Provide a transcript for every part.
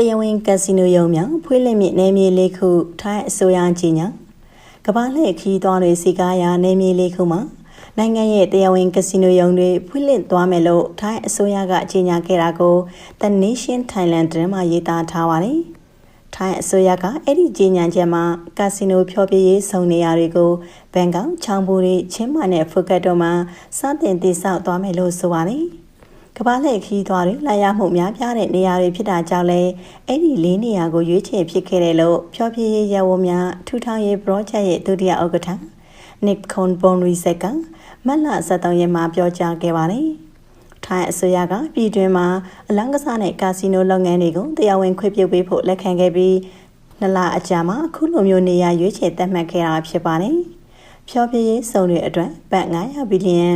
တရားဝင်ကက်စီနိုရုံမြောင်ဖွေးလက်မြင့်နယ်မြေလေးခုထိုင်းအစိုးရကြီးညာကမ္ဘာလှည့်ခီးသွားတွေစီကားရာနယ်မြေလေးခုမှာနိုင်ငံရဲ့တရားဝင်ကက်စီနိုရုံတွေဖွင့်လှစ်သွားမယ်လို့ထိုင်းအစိုးရကကြေညာခဲ့တာကို The Nation Thailand တွင်မှရေးသားထားပါတယ်။ထိုင်းအစိုးရကအဲ့ဒီကြေညာချက်မှာကာစီနိုဖျော်ဖြေရေးဆောင်နေရာတွေကိုဘန်ကောက်ချောင်းပူတွေချင်းမာနဲ့ဖုကတ်တို့မှာစတင်တည်ဆောက်သွားမယ်လို့ဆိုပါတယ်။ ကမ္ဘာလှည့်ခီးသွားတွေလာရမှုများပြားတဲ့နေရာတွေဖြစ်တာကြောင့်လဲအဲ့ဒီလေးနေရာကိုရွေးချယ်ဖြစ်ခဲ့တယ်လို့ဖြောပြရေးရဝများထူထောင်ရေး project ရဲ့ဒုတိယဥက္ကဋ္ဌ Nick Conbonrisek ကမတ်လ23ရက်မှာပြောကြားခဲ့ပါတယ်။ထိုင်းအစိုးရကပြည်တွင်းမှာအလံကစားနဲ့ကာစီနိုလုပ်ငန်းတွေကိုတရားဝင်ခွင့်ပြုပေးဖို့လက်ခံခဲ့ပြီးနှစ်လအကြာမှာအခုလိုမျိုးနေရာရွေးချယ်သတ်မှတ်ခဲ့တာဖြစ်ပါတယ်။ဖြောပြရေးစုံတွေအတွက်ဘတ်900ဘီလီယံ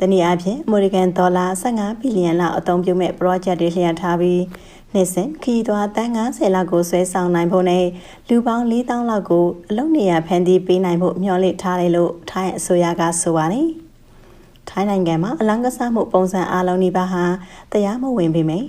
တနည်းအားဖြင့်အမေရိကန်ဒေါ်လာ15ဘီလီယံလောက်အသုံးပြုမဲ့ project တွေလျှက်ထားပြီးနှစ်စဉ်ခီးသွွားတန်း90လောက်ကိုဆွဲဆောင်နိုင်ဖို့နဲ့လူပေါင်း4000လောက်ကိုအလုပ်နေရာဖန်တီးပေးနိုင်ဖို့မျှော်လင့်ထားတယ်လို့ထိုင်းအစိုးရကဆိုပါတယ်။ထိုင်းနိုင်ငံမှာအလံကစားမှုပုံစံအလုံးဒီပါဟာတရားမဝင်ပေမယ့်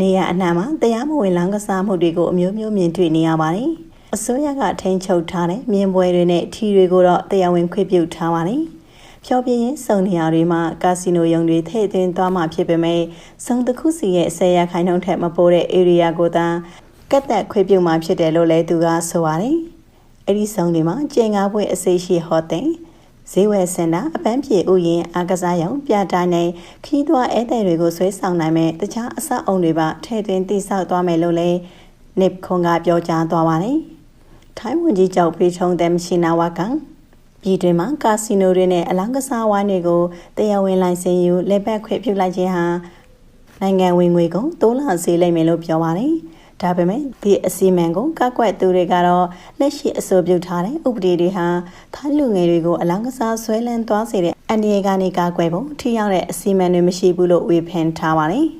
နေရအနှံ့မှာတရားမဝင်လမ်းကစားမှုတွေကိုအမျိုးမျိုးမြင်တွေ့နေရပါတယ်။အစိုးရကထိန်းချုပ်ထားတဲ့မြင်းပွဲတွေနဲ့ထီတွေကိုတော့တရားဝင်ခွင့်ပြုထားပါတယ်။ ဖြောပြင်းစုံနေရာတွေမှာကာစီနိုရုံတွေထည့်သွင်းသွားမှာဖြစ်ပေမဲ့စုံတစ်ခုစီရဲ့10ရာခိုင်နှုန်းထက်မပိုတဲ့ area ကိုသာကတ်သက်ခွေပြုမှာဖြစ်တယ်လို့လည်းသူကဆိုပါတယ်။အဲ့ဒီစုံတွေမှာကျင်ငါးပွဲအစိရှိဟော့တဲ့ဈေးဝယ်စင်တာအပန်းပြေဥယျင်အားကစားရုံပြတိုင်းနဲ့ခီးသွွားဧည့်သည်တွေကိုဆွဲဆောင်နိုင်မဲ့တခြားအဆောက်အုံတွေပါထည့်သွင်းတည်ဆောက်သွားမယ်လို့လည်းနစ်ခွန်ကပြောကြားသွားပါတယ်။ထိုင်းဝန်ကြီးချုပ်ဖေချုံတဲ့မရှိနာဝက ပြည်တွင်းမှာကာစီနိုတွေနဲ့အလောင်းကစားဝိုင်းတွေကိုတရားဝင်လိုင်စင်ယူလက်ပတ်ခွင့်ပြုလိုက်ခြင်းဟာနိုင်ငံဝင်ငွေကိုတိုးလာစေလိမ့်မယ်လို့ပြောပါတယ်။ဒါပေမဲ့ဒီအစီအမံကိုကကွက်သူတွေကတော့လက်ရှိအဆိုပြုထားတဲ့ဥပဒေတွေဟာထိုင်းလူငယ်တွေကိုအလောင်းကစားဆွဲလန်းသွားစေတဲ့အန်ဒီယေကနေကာကွယ်ဖို့ထိရောက်တဲ့အစီအမံတွေမရှိဘူးလို့ဝေဖန်ထားပါတယ်။